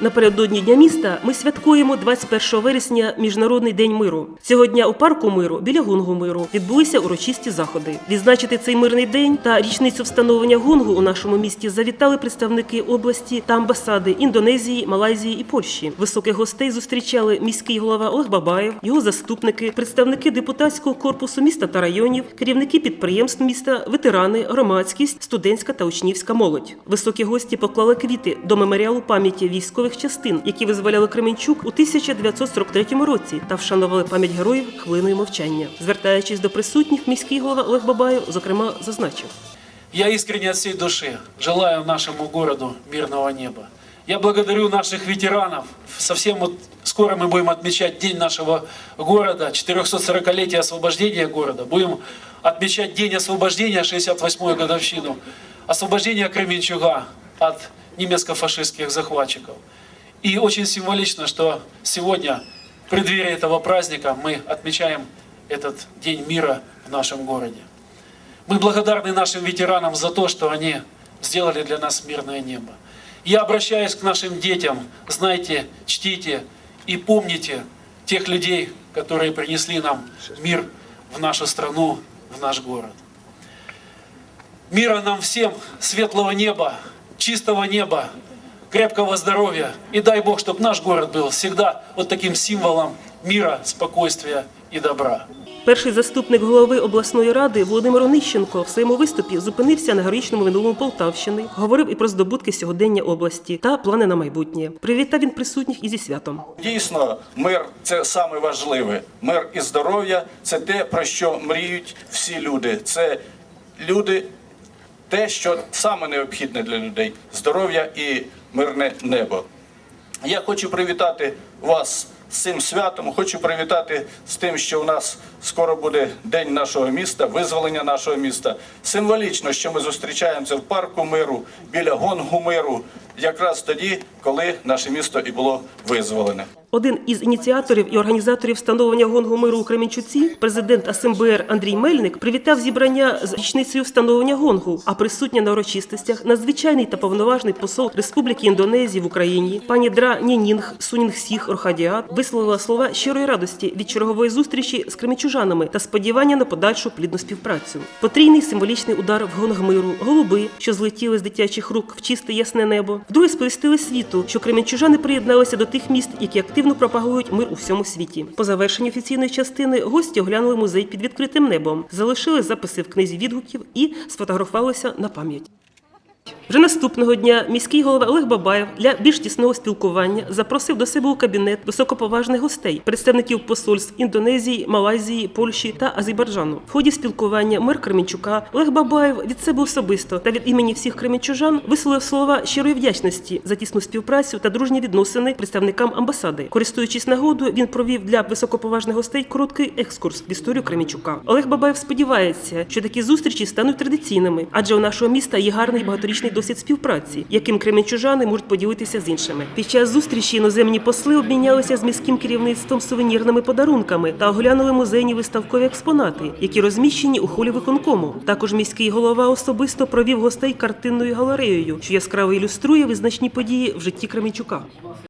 Напередодні Дня міста ми святкуємо 21 вересня Міжнародний день миру. Цього дня у парку миру біля гунгу миру відбулися урочисті заходи. Відзначити цей мирний день та річницю встановлення гунгу у нашому місті завітали представники області та амбасади Індонезії, Малайзії і Польщі. Високих гостей зустрічали міський голова Олег Бабаєв, його заступники, представники депутатського корпусу міста та районів, керівники підприємств міста, ветерани, громадськість, студентська та учнівська молодь. Високі гості поклали квіти до меморіалу пам'яті військових частин, які визволяли Кременчук у 1943 році, та вшанували пам'ять героїв хвилиною мовчання. Звертаючись до присутніх, міський голова Олег Бабаєв зокрема зазначив. Я искренне от всей души желаю нашему городу мирного неба. Я благодарю наших ветеранов. Совсем вот скоро мы будем отмечать День нашего города, 440-летие освобождения города. Будем отмечать День освобождения, 68-ю годовщину. Освобождения Кременчуга от немецко-фашистских захватчиков. И очень символично, что сегодня, в преддверии этого праздника, мы отмечаем этот День мира в нашем городе. Мы благодарны нашим ветеранам за то, что они сделали для нас мирное небо. Я обращаюсь к нашим детям. Знайте, чтите и помните тех людей, которые принесли нам мир в нашу страну, в наш город. Мира нам всем, светлого неба, чистого неба, крепкого здоровья. И дай Бог, чтобы наш город был всегда вот таким символом мира, спокойствия и добра. Перший заступник голови обласної ради Володимир Онищенко в своєму виступі зупинився на героїчному минулому Полтавщини, говорив і про здобутки сьогодення області та плани на майбутнє. Привітав він присутніх і зі святом. Дійсно, мир це саме важливе. Мир і здоров'я це те, про що мріють всі люди. Це люди, те, що саме необхідне для людей здоров'я і мирне небо. Я хочу привітати вас з цим святом. Хочу привітати з тим, що у нас скоро буде день нашого міста, визволення нашого міста. Символічно, що ми зустрічаємося в парку миру біля гонгу миру, якраз тоді, коли наше місто і було визволене. Один із ініціаторів і організаторів встановлення гонгу миру у Кременчуці, президент АСМБР Андрій Мельник, привітав зібрання з річницею встановлення гонгу. А присутня на урочистостях надзвичайний та повноважний посол Республіки Індонезії в Україні, пані Дра Нінінг Сунінгсіх Орхадіат, висловила слова щирої радості від чергової зустрічі з кременчужанами та сподівання на подальшу плідну співпрацю. Потрійний символічний удар в гонг миру, голуби, що злетіли з дитячих рук в чисте ясне небо. Вдруге сповістили світу, що кременчужани приєдналися до тих міст, які активно пропагують мир у всьому світі. По завершенні офіційної частини гості оглянули музей під відкритим небом, залишили записи в книзі відгуків і сфотографувалися на пам'ять. Вже наступного дня міський голова Олег Бабаєв для більш тісного спілкування запросив до себе у кабінет високоповажних гостей, представників посольств Індонезії, Малайзії, Польщі та Азербайджану. В ході спілкування мер Кременчука Олег Бабаєв від себе особисто та від імені всіх кременчужан висловив слова щирої вдячності за тісну співпрацю та дружні відносини представникам амбасади. Користуючись нагодою, він провів для високоповажних гостей короткий екскурс в історію Кременчука. Олег Бабаєв сподівається, що такі зустрічі стануть традиційними, адже у нашого міста є гарний багаторічний досвід співпраці, яким кременчужани можуть поділитися з іншими. Під час зустрічі іноземні посли обмінялися з міським керівництвом сувенірними подарунками та оглянули музейні виставкові експонати, які розміщені у холі виконкому. Також міський голова особисто провів гостей картинною галереєю, що яскраво ілюструє визначні події в житті Кременчука.